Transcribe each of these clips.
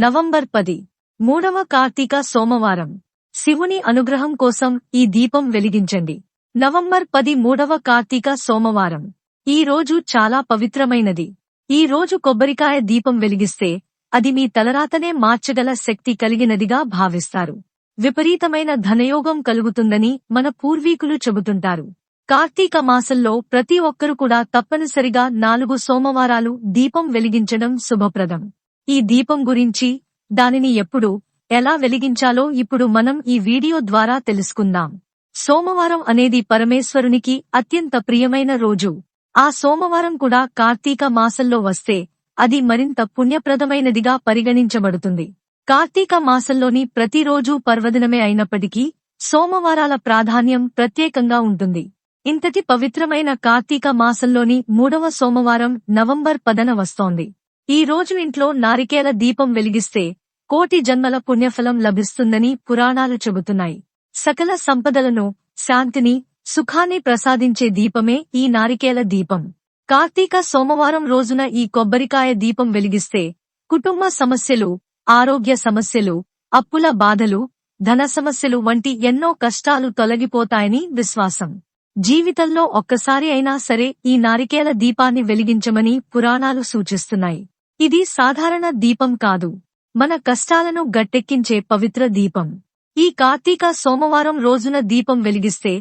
November పది మూడవ కార్తీక సోమవారం. శివుని అనుగ్రహం కోసం ఈ దీపం వెలిగించండి. నవంబర్ పది మూడవ కార్తీక సోమవారం. ఈ రోజు చాలా పవిత్రమైనది. ఈ రోజు కొబ్బరికాయ దీపం వెలిగిస్తే అది మీ తలరాతనే మార్చగల శక్తి కలిగినదిగా భావిస్తారు. విపరీతమైన ధనయోగం కలుగుతుందని మన పూర్వీకులు చెబుతుంటారు. కార్తీక మాసంలో ప్రతి ఒక్కరు కూడా తప్పనిసరిగా నాలుగు సోమవారాలు దీపం వెలిగించడం శుభప్రదం. ఈ దీపం గురించి దానిని ఎప్పుడు ఎలా వెలిగించాలో ఇప్పుడు మనం ఈ వీడియో ద్వారా తెలుసుకుందాం. సోమవారం అనేది పరమేశ్వరునికి అత్యంత ప్రియమైన రోజు. ఆ సోమవారం కూడా కార్తీక మాసంలో వస్తే అది మరింత పుణ్యప్రదమైనదిగా పరిగణించబడుతుంది. కార్తీక మాసంలోని ప్రతిరోజూ పర్వదినమే అయినప్పటికీ సోమవారాల ప్రాధాన్యం ప్రత్యేకంగా ఉంటుంది. ఇంతటి పవిత్రమైన కార్తీక మాసంలోని మూడవ సోమవారం నవంబర్ పదన వస్తోంది. ఈ రోజు ఇంట్లో నారికేల దీపం వెలిగిస్తే కోటి జన్మల పుణ్యఫలం లభిస్తుందని పురాణాలు చెబుతున్నాయి. సకల సంపదలను శాంతిని సుఖాన్ని ప్రసాదించే దీపమే ఈ నారికేల దీపం. కార్తీక సోమవారం రోజున ఈ కొబ్బరికాయ దీపం వెలిగిస్తే కుటుంబ సమస్యలు ఆరోగ్య సమస్యలు అప్పుల బాధలు ధన సమస్యలు వంటి ఎన్నో కష్టాలు తొలగిపోతాయని విశ్వాసం. జీవితంలో ఒక్కసారి అయినా సరే ఈ నారికేల దీపాన్ని వెలిగించమని పురాణాలు సూచిస్తున్నాయి. ఇది సాధారణ దీపం కాదు. మన కష్టాలను గట్టెక్కించే పవిత్ర దీపం. ఈ కార్తీక సోమవారం రోజున దీపం వెలిగిస్తే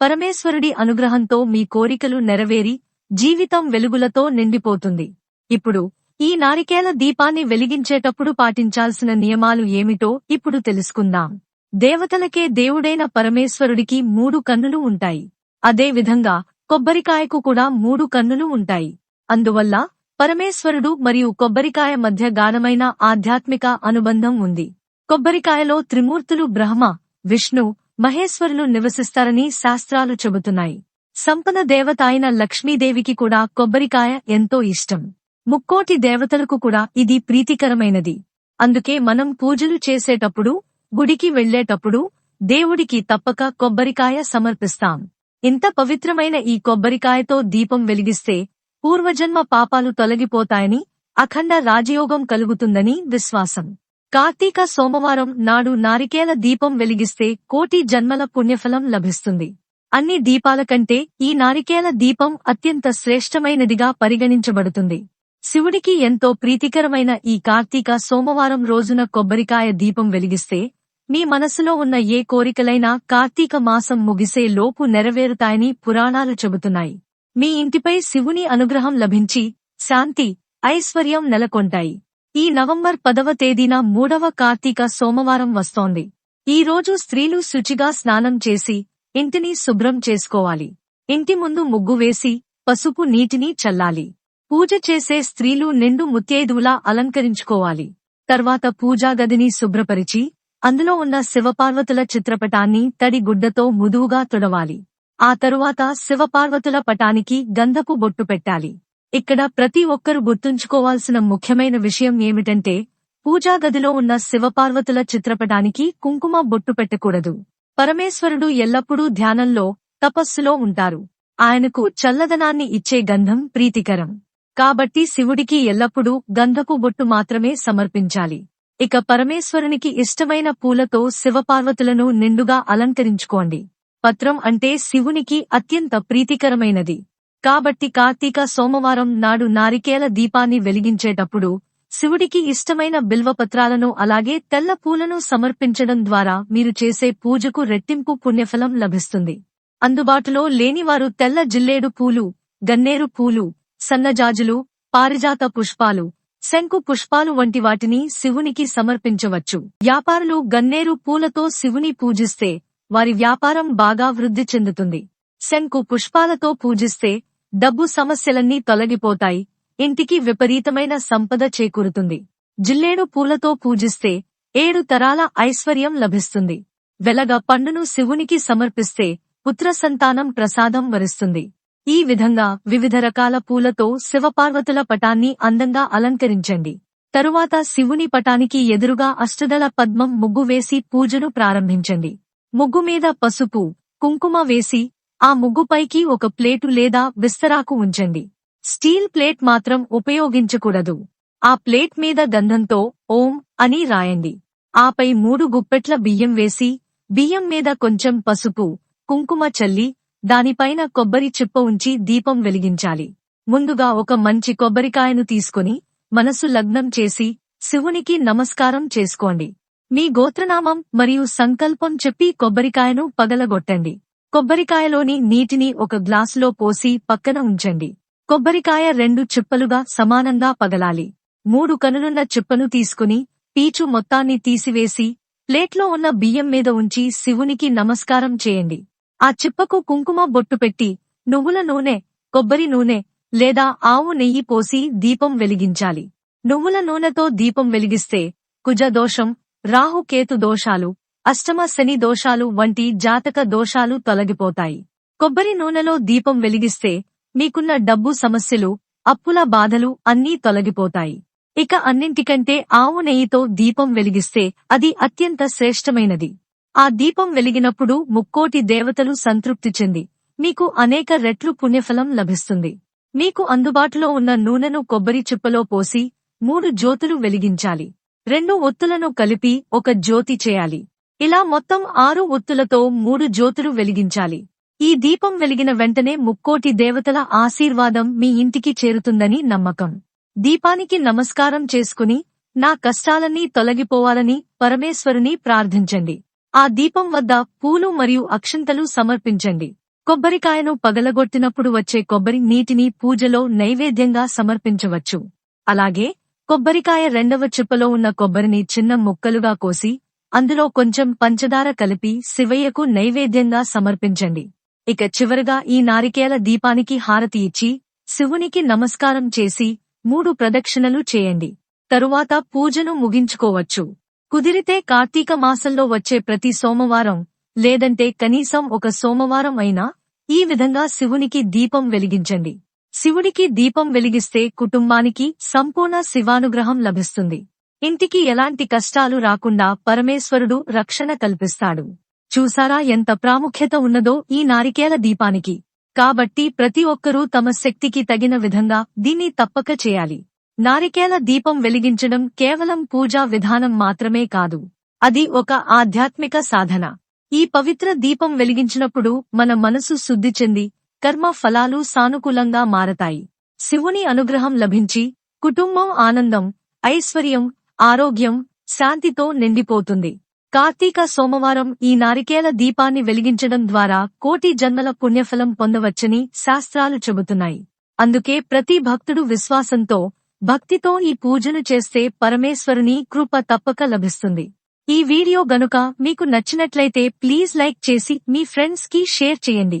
పరమేశ్వరుడి అనుగ్రహంతో మీ కోరికలు నెరవేరి జీవితం వెలుగులతో నిండిపోతుంది. ఇప్పుడు ఈ నారికేల దీపాన్ని వెలిగించేటప్పుడు పాటించాల్సిన నియమాలు ఏమిటో ఇప్పుడు తెలుసుకుందాం. దేవతలకే దేవుడైన పరమేశ్వరుడికి మూడు కన్నులు ఉంటాయి. అదే విధంగా కొబ్బరికాయకు కూడా మూడు కన్నులు ఉంటాయి. అందువల్ల పరమేశ్వరుడు మరియు కొబ్బరికాయ మధ్య గాఢమైన ఆధ్యాత్మిక అనుబంధం ఉంది. కొబ్బరికాయలో త్రిమూర్తులు బ్రహ్మ విష్ణు మహేశ్వరులు నివసిస్తారని శాస్త్రాలు చెబుతున్నాయి. సంపద దేవత అయిన లక్ష్మీదేవికి కూడా కొబ్బరికాయ ఎంతో ఇష్టం. ముక్కోటి దేవతలకు కూడా ఇది ప్రీతికరమైనది. అందుకే మనం పూజలు చేసేటప్పుడు గుడికి వెళ్ళేటప్పుడు దేవుడికి తప్పక కొబ్బరికాయ సమర్పిస్తాం. ఇంత పవిత్రమైన ఈ కొబ్బరికాయతో దీపం వెలిగిస్తే పూర్వజన్మ పాపాలు తొలగిపోతాయని అఖండ రాజయోగం కలుగుతుందని విశ్వాసం. కార్తీక సోమవారం నాడు నారికేల దీపం వెలిగిస్తే కోటి జన్మల పుణ్యఫలం లభిస్తుంది. అన్ని దీపాల కంటే ఈ నారికేల దీపం అత్యంత శ్రేష్టమైనదిగా పరిగణించబడుతుంది. శివుడికి ఎంతో ప్రీతికరమైన ఈ కార్తీక సోమవారం రోజున కొబ్బరికాయ దీపం వెలిగిస్తే మీ మనసులో ఉన్న ఏ కోరికలైనా కార్తీక మాసం ముగిసే లోపు నెరవేరుతాయని పురాణాలు చెబుతున్నాయి. మీ ఇంటిపై శివుని అనుగ్రహం లభించి శాంతి ఐశ్వర్యం నెలకొంటాయి. ఈ నవంబర్ పదవ తేదీన మూడవ కార్తీక సోమవారం వస్తోంది. ఈ రోజు స్త్రీలు శుచిగా స్నానం చేసి ఇంటిని శుభ్రం చేసుకోవాలి. ఇంటి ముందు ముగ్గు వేసి పసుపు నీటిని చల్లాలి. పూజ చేసే స్త్రీలు నిండు ముత్తేదువులా అలంకరించుకోవాలి. తర్వాత పూజా గదిని శుభ్రపరిచి అందులో ఉన్న శివపార్వతుల చిత్రపటాన్ని తడి గుడ్డతో ముదువుగా తుడవాలి. ఆ తరువాత శివపార్వతుల పటానికి గంధపు బొట్టు పెట్టాలి. ఇక్కడ ప్రతి ఒక్కరు గుర్తుంచుకోవాల్సిన ముఖ్యమైన విషయం ఏమిటంటే పూజా గదిలో ఉన్న శివపార్వతుల చిత్రపటానికి కుంకుమ బొట్టు పెట్టకూడదు. పరమేశ్వరుడు ఎల్లప్పుడూ ధ్యానంలో తపస్సులో ఉంటారు. ఆయనకు చల్లదనాన్ని ఇచ్చే గంధం ప్రీతికరం. కాబట్టి శివుడికి ఎల్లప్పుడూ గంధపు బొట్టు మాత్రమే సమర్పించాలి. ఇక పరమేశ్వరునికి ఇష్టమైన పూలతో శివపార్వతులను నిండుగా అలంకరించుకోండి. పత్రం అంటే శివునికి అత్యంత ప్రీతికరమైనది. కాబట్టి కార్తీక సోమవారం నాడు నారికేల దీపాన్ని వెలిగించేటప్పుడు శివుడికి ఇష్టమైన బిల్వపత్రాలను అలాగే తెల్ల పూలను సమర్పించడం ద్వారా మీరు చేసే పూజకు రెట్టింపు పుణ్యఫలం లభిస్తుంది. అందుబాటులో లేనివారు తెల్ల జిల్లేడు పూలు గన్నేరు పూలు సన్నజాజులు పారిజాత పుష్పాలు శంకు పుష్పాలు వంటి వాటిని శివునికి సమర్పించవచ్చు. వ్యాపారులు గన్నేరు పూలతో శివుని పూజిస్తే వారి వ్యాపారం బాగా వృద్ధి చెందుతుంది. శంకు పుష్పాలతో పూజిస్తే డబ్బు సమస్యలన్నీ తొలగిపోతాయి. ఇంటికి విపరీతమైన సంపద చేకూరుతుంది. జిల్లేడు పూలతో పూజిస్తే ఏడు తరాల ఐశ్వర్యం లభిస్తుంది. వెలగ పండును శివునికి సమర్పిస్తే పుత్ర సంతానం ప్రసాదం వరిస్తుంది. ఈ విధంగా వివిధ రకాల పూలతో శివపార్వతుల పటాన్ని అందంగా అలంకరించండి. తరువాత శివుని పటానికి ఎదురుగా అష్టదళ పద్మం ముగ్గు వేసి పూజను ప్రారంభించండి. ముగ్గు మీద పసుపు కుంకుమ వేసి ఆ ముగ్గుపైకి ఒక ప్లేటు లేదా విస్తరాకు ఉంచండి. స్టీల్ ప్లేట్ మాత్రం ఉపయోగించకూడదు. ఆ ప్లేట్ మీద గంధంతో ఓం అని రాయండి. ఆపై మూడు గుప్పెట్ల బియ్యం వేసి బియ్యం మీద కొంచెం పసుపు కుంకుమ చల్లి దానిపైన కొబ్బరి చిప్ప ఉంచి దీపం వెలిగించాలి. ముందుగా ఒక మంచి కొబ్బరికాయను తీసుకుని మనసు లగ్నం చేసి శివునికి నమస్కారం చేసుకోండి. మీ గోత్రనామం మరియు సంకల్పం చెప్పి కొబ్బరికాయను పగలగొట్టండి. కొబ్బరికాయలోని నీటిని ఒక గ్లాసులో పోసి పక్కన ఉంచండి. కొబ్బరికాయ రెండు చిప్పలుగా సమానంగా పగలాలి. మూడు కనులున్న చిప్పను తీసుకుని పీచు మొత్తాన్ని తీసివేసి ప్లేట్లో ఉన్న బియ్యం మీద ఉంచి శివునికి నమస్కారం చేయండి. ఆ చిప్పకు కుంకుమ బొట్టు పెట్టి నువ్వుల నూనె కొబ్బరి నూనె లేదా ఆవు నెయ్యి పోసి దీపం వెలిగించాలి. నువ్వుల నూనెతో దీపం వెలిగిస్తే కుజ దోషం రాహుకేతు దోషాలు అష్టమ శని దోషాలు వంటి జాతక దోషాలు తొలగిపోతాయి. కొబ్బరి నూనెలో దీపం వెలిగిస్తే మీకున్న డబ్బు సమస్యలు అప్పుల బాధలు అన్నీ తొలగిపోతాయి. ఇక అన్నింటికంటే ఆవు నెయ్యితో దీపం వెలిగిస్తే అది అత్యంత శ్రేష్టమైనది. ఆ దీపం వెలిగినప్పుడు ముక్కోటి దేవతలు సంతృప్తి చెంది మీకు అనేక రెట్లు పుణ్యఫలం లభిస్తుంది. మీకు అందుబాటులో ఉన్న నూనెను కొబ్బరి చిప్పలో పోసి మూడు జ్యోతులు వెలిగించాలి. రెండు ఒత్తులను కలిపి ఒక జ్యోతి చేయాలి. ఇలా మొత్తం ఆరు ఒత్తులతో మూడు జ్యోతులు వెలిగించాలి. ఈ దీపం వెలిగిన వెంటనే ముక్కోటి దేవతల ఆశీర్వాదం మీ ఇంటికి చేరుతుందని నమ్మకం. దీపానికి నమస్కారం చేసుకుని నా కష్టాలన్నీ తొలగిపోవాలని పరమేశ్వరుని ప్రార్థించండి. ఆ దీపం వద్ద పూలు మరియు అక్షంతలు సమర్పించండి. కొబ్బరికాయను పగలగొట్టినప్పుడు వచ్చే కొబ్బరి నీటిని పూజలో నైవేద్యంగా సమర్పించవచ్చు. అలాగే కొబ్బరికాయ రెండవ చిప్పలో ఉన్న కొబ్బరిని చిన్న ముక్కలుగా కోసి అందులో కొంచెం పంచదార కలిపి శివయ్యకు నైవేద్యంగా సమర్పించండి. ఇక చివరగా ఈ నారికేల దీపానికి హారతి ఇచ్చి శివునికి నమస్కారం చేసి మూడు ప్రదక్షిణలు చేయండి. తరువాత పూజను ముగించుకోవచ్చు. కుదిరితే కార్తీక మాసంలో వచ్చే ప్రతి సోమవారం లేదంటే కనీసం ఒక సోమవారం అయినా ఈ విధంగా శివునికి దీపం వెలిగించండి. శివుడికి దీపం వెలిగిస్తే కుటుంబానికి సంపూర్ణ శివానుగ్రహం లభిస్తుంది. ఇంటికి ఎలాంటి కష్టాలు రాకుండా పరమేశ్వరుడు రక్షణ కల్పిస్తాడు. చూసారా ఎంత ప్రాముఖ్యత ఉన్నదో ఈ నారికేల దీపానికి. కాబట్టి ప్రతి ఒక్కరూ తమ శక్తికి తగిన విధంగా దీన్ని తప్పక చేయాలి. నారికేల దీపం వెలిగించడం కేవలం పూజా విధానం మాత్రమే కాదు. అది ఒక ఆధ్యాత్మిక సాధన. ఈ పవిత్ర దీపం వెలిగించినప్పుడు మన మనసు శుద్ధి చెంది కర్మ ఫలాలు సానుకూలంగా మారతాయి. శివుని అనుగ్రహం లభించి కుటుంబం ఆనందం ఐశ్వర్యం ఆరోగ్యం శాంతితో నిండిపోతుంది. కార్తీక సోమవారం ఈ నారికేల దీపాన్ని వెలిగించడం ద్వారా కోటి జన్మల పుణ్యఫలం పొందవచ్చని శాస్త్రాలు చెబుతున్నాయి. అందుకే ప్రతి భక్తుడు విశ్వాసంతో భక్తితో ఈ పూజను చేస్తే పరమేశ్వరుని కృప తప్పక లభిస్తుంది. ఈ వీడియో గనుక మీకు నచ్చినట్లయితే ప్లీజ్ లైక్ చేసి మీ ఫ్రెండ్స్కి షేర్ చేయండి.